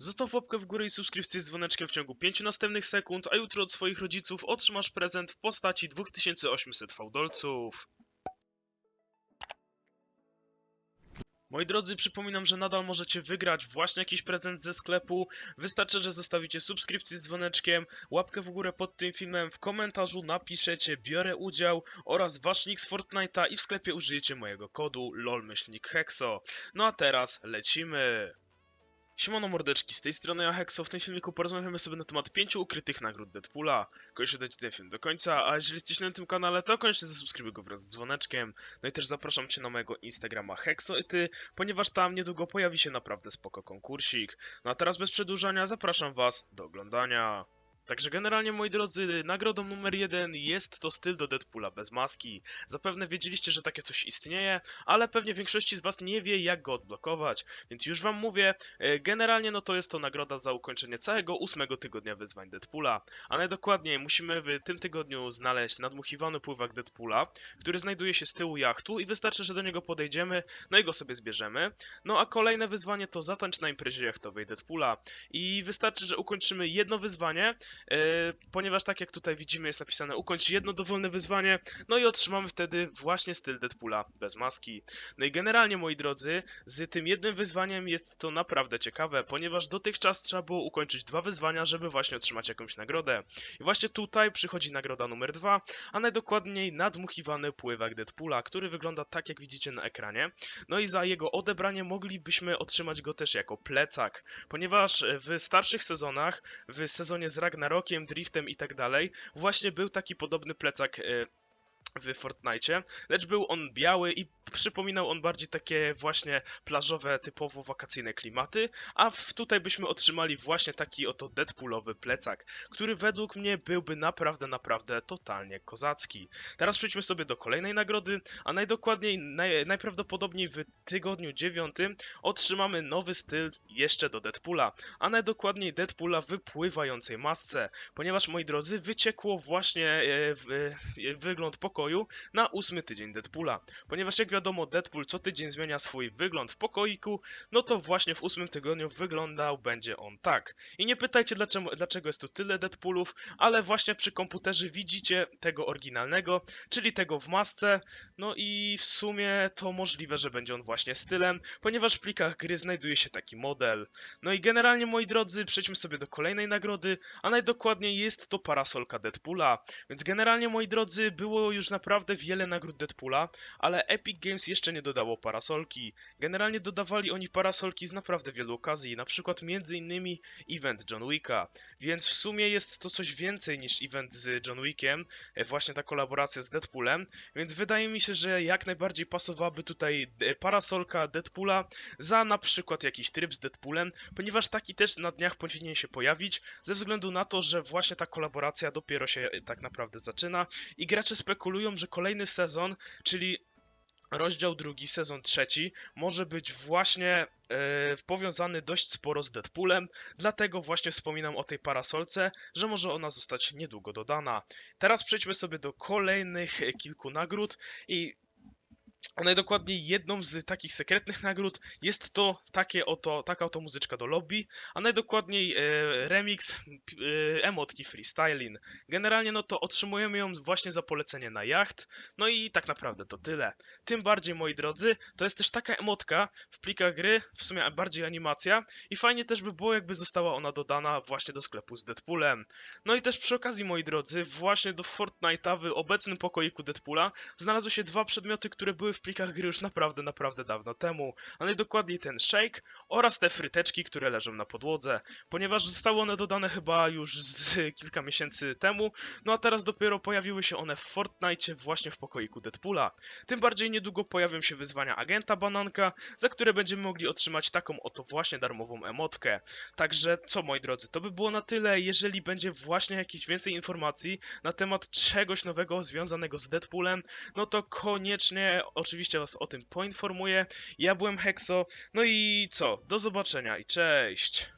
Zostaw łapkę w górę i subskrypcję z dzwoneczkiem w ciągu 5 następnych sekund, a jutro od swoich rodziców otrzymasz prezent w postaci 2800 fałdolców. Moi drodzy, przypominam, że nadal możecie wygrać właśnie jakiś prezent ze sklepu. Wystarczy, że zostawicie subskrypcję z dzwoneczkiem, łapkę w górę pod tym filmem, w komentarzu napiszecie biorę udział oraz wasz nick z Fortnite'a i w sklepie użyjecie mojego kodu LOLMyślnikHexo. No a teraz lecimy! Siemano mordeczki, z tej strony ja Hexo. W tym filmiku porozmawiamy sobie na temat pięciu ukrytych nagród Deadpoola. Koniecznie dajcie ten film do końca, a jeżeli jesteś na tym kanale, to koniecznie zasubskrybuj go wraz z dzwoneczkiem. No i też zapraszam cię na mojego Instagrama Hexo i ty, ponieważ tam niedługo pojawi się naprawdę spoko konkursik. No a teraz bez przedłużania zapraszam was do oglądania. Także generalnie, moi drodzy, nagrodą numer jeden jest to styl do Deadpoola bez maski. Zapewne wiedzieliście, że takie coś istnieje, ale pewnie większości z was nie wie, jak go odblokować. Więc już wam mówię, e, generalnie no to jest to nagroda za ukończenie całego ósmego tygodnia wyzwań Deadpoola. A najdokładniej musimy w tym tygodniu znaleźć nadmuchiwany pływak Deadpoola, który znajduje się z tyłu jachtu i wystarczy, że do niego podejdziemy, no i go sobie zbierzemy. No a kolejne wyzwanie to zatańcz na imprezie jachtowej Deadpoola. I wystarczy, że ukończymy jedno wyzwanie, ponieważ tak jak tutaj widzimy jest napisane ukończ jedno dowolne wyzwanie, no i otrzymamy wtedy właśnie styl Deadpoola bez maski. No i generalnie moi drodzy, z tym jednym wyzwaniem jest to naprawdę ciekawe, ponieważ dotychczas trzeba było ukończyć dwa wyzwania, żeby właśnie otrzymać jakąś nagrodę. I właśnie tutaj przychodzi nagroda numer dwa, a najdokładniej nadmuchiwany pływak Deadpoola, który wygląda tak jak widzicie na ekranie. No i za jego odebranie moglibyśmy otrzymać go też jako plecak, ponieważ w starszych sezonach, w sezonie z Ragnarokiem, Driftem i tak dalej, właśnie był taki podobny plecak e, w Fortnite, lecz był on biały i przypominał on bardziej takie właśnie plażowe, typowo wakacyjne klimaty, a tutaj byśmy otrzymali właśnie taki oto Deadpoolowy plecak, który według mnie byłby naprawdę, naprawdę totalnie kozacki. Teraz przejdźmy sobie do kolejnej nagrody, a najdokładniej, naj, najprawdopodobniej w tygodniu dziewiątym otrzymamy nowy styl jeszcze do Deadpoola, a najdokładniej Deadpoola w pływającej masce, ponieważ moi drodzy, wyciekło właśnie e, w, e, wygląd pokoju na ósmy tydzień Deadpoola, ponieważ jak wiadomo Deadpool co tydzień zmienia swój wygląd w pokoiku, no to właśnie w ósmym tygodniu wyglądał będzie on tak. I nie pytajcie dlaczego, dlaczego jest tu tyle Deadpoolów, ale właśnie przy komputerze widzicie tego oryginalnego, czyli tego w masce, no i w sumie to możliwe, że będzie on właśnie stylem, ponieważ w plikach gry znajduje się taki model. No i generalnie moi drodzy, przejdźmy sobie do kolejnej nagrody, a najdokładniej jest to parasolka Deadpoola. Więc generalnie moi drodzy, było już naprawdę wiele nagród Deadpoola, ale Epic Games jeszcze nie dodało parasolki. Generalnie dodawali oni parasolki z naprawdę wielu okazji, na przykład innymi event John Wicka. Więc w sumie jest to coś więcej niż event z John Wickiem, e, właśnie ta kolaboracja z Deadpoolem, więc wydaje mi się, że jak najbardziej pasowałaby tutaj e, parasolka Deadpoola za na przykład jakiś tryb z Deadpoolem, ponieważ taki też na dniach powinien się pojawić, ze względu na to, że właśnie ta kolaboracja dopiero się e, tak naprawdę zaczyna i gracze spekulują, że kolejny sezon, czyli rozdział drugi, sezon trzeci, może być właśnie e, powiązany dość sporo z Deadpoolem, dlatego właśnie wspominam o tej parasolce, że może ona zostać niedługo dodana. Teraz przejdźmy sobie do kolejnych kilku nagród i a najdokładniej jedną z takich sekretnych nagród jest to takie oto, taka oto muzyczka do lobby, a najdokładniej e, remix e, emotki freestyling. Generalnie no to otrzymujemy ją właśnie za polecenie na jacht, no i tak naprawdę to tyle. Tym bardziej moi drodzy, to jest też taka emotka w plikach gry, w sumie bardziej animacja i fajnie też by było jakby została ona dodana właśnie do sklepu z Deadpoolem. No i też przy okazji moi drodzy, właśnie do Fortnite'a w obecnym pokoiku Deadpoola znalazły się dwa przedmioty, które były w plikach gry już naprawdę, naprawdę dawno temu, a najdokładniej ten shake oraz te fryteczki, które leżą na podłodze, ponieważ zostały one dodane chyba już z kilka miesięcy temu, no a teraz dopiero pojawiły się one w Fortnite właśnie w pokoiku Deadpoola. Tym bardziej niedługo pojawią się wyzwania Agenta Bananka, za które będziemy mogli otrzymać taką oto właśnie darmową emotkę. Także co moi drodzy, to by było na tyle, jeżeli będzie właśnie jakieś więcej informacji na temat czegoś nowego związanego z Deadpoolem, no to koniecznie oczywiście was o tym poinformuję. Ja byłem Hexo, no i co? Do zobaczenia i cześć!